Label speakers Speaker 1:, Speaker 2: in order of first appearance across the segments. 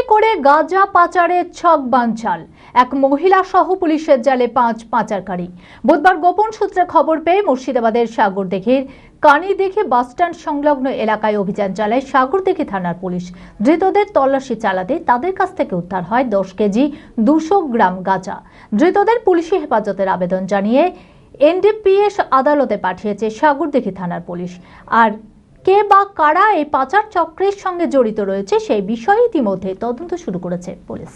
Speaker 1: টোটোয় করে গাঁজা পাচারের ছক বানচাল। এক মহিলা সহ পুলিশের জালে পাঁচ পাচারকারী। বুধবার গোপন সূত্রে খবর পেয়ে মুর্শিদাবাদের সাগরদিঘির কানিদিঘি বাসস্ট্যান্ড সংলগ্ন এলাকায় অভিযান চালায় সাগরদিঘি থানার পুলিশ। ধৃতদের তল্লাশি চালাতে তাদের কাছ থেকে উদ্ধার হয় দশ কেজি দুশো গ্রাম গাঁজা। ধৃতদের পুলিশি হেফাজতের আবেদন জানিয়ে এনডিপিএস আদালতে পাঠিয়েছে সাগরদিঘি থানার পুলিশ। আর কে বা কারা এই পাচার চক্রের সঙ্গে জড়িত রয়েছে সেই বিষয়ে ইতিমধ্যে তদন্ত শুরু করেছে পুলিশ।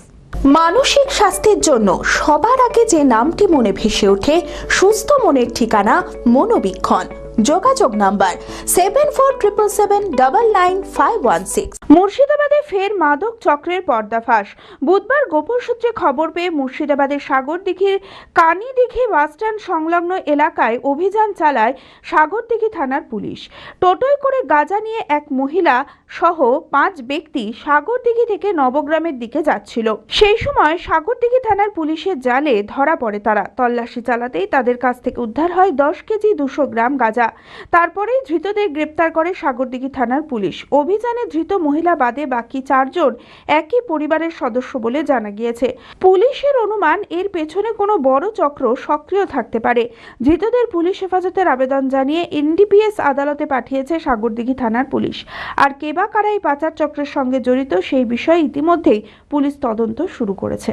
Speaker 2: মানসিক স্বাস্থ্যের জন্য সবার আগে যে নামটি মনে ভেসে ওঠে, সুস্থ মনের ঠিকানা মনোবীক্ষণ। যোগাযোগ number seven four triple seven double nine five one six মুর্শিদাবাদে ফের মাদক চক্রের পর্দাফাঁস বুধবার গোপন সূত্রে খবর পেয়ে মুর্শিদাবাদের সাগরদিঘির কানিদিঘি বাসস্ট্যান্ড সংলগ্ন এলাকায় অভিযান চালায় সাগরদিঘি থানার পুলিশ। টোটোয় করে গাঁজা নিয়ে এক মহিলা সহ পাঁচ ব্যক্তি সাগরদিঘি থেকে নবগ্রামের দিকে যাচ্ছিল। সেই সময় সাগরদিঘি থানার পুলিশের জালে ধরা পড়ে তারা। তল্লাশি চালাতেই তাদের কাছ থেকে উদ্ধার হয় দশ কেজি দুশো গ্রাম গাঁজা। তারপরেই ধৃতদের গ্রেপ্তার করে সাগরদিঘি থানার পুলিশ। অভিযানে ধৃত মহিলা বাদে বাকি চারজন একই পরিবারের সদস্য বলে জানা গিয়েছে। পুলিশের অনুমান, এর পেছনে কোনো বড় চক্র সক্রিয় থাকতে পারে। ধৃতদের পুলিশ হেফাজতের আবেদন জানিয়ে এনডিপিএস আদালতে পাঠিয়েছে সাগরদিঘি থানার পুলিশ। আর কে বা কারা এই পাচার চক্রের সঙ্গে জড়িত সেই বিষয়ে ইতিমধ্যেই পুলিশ তদন্ত শুরু করেছে।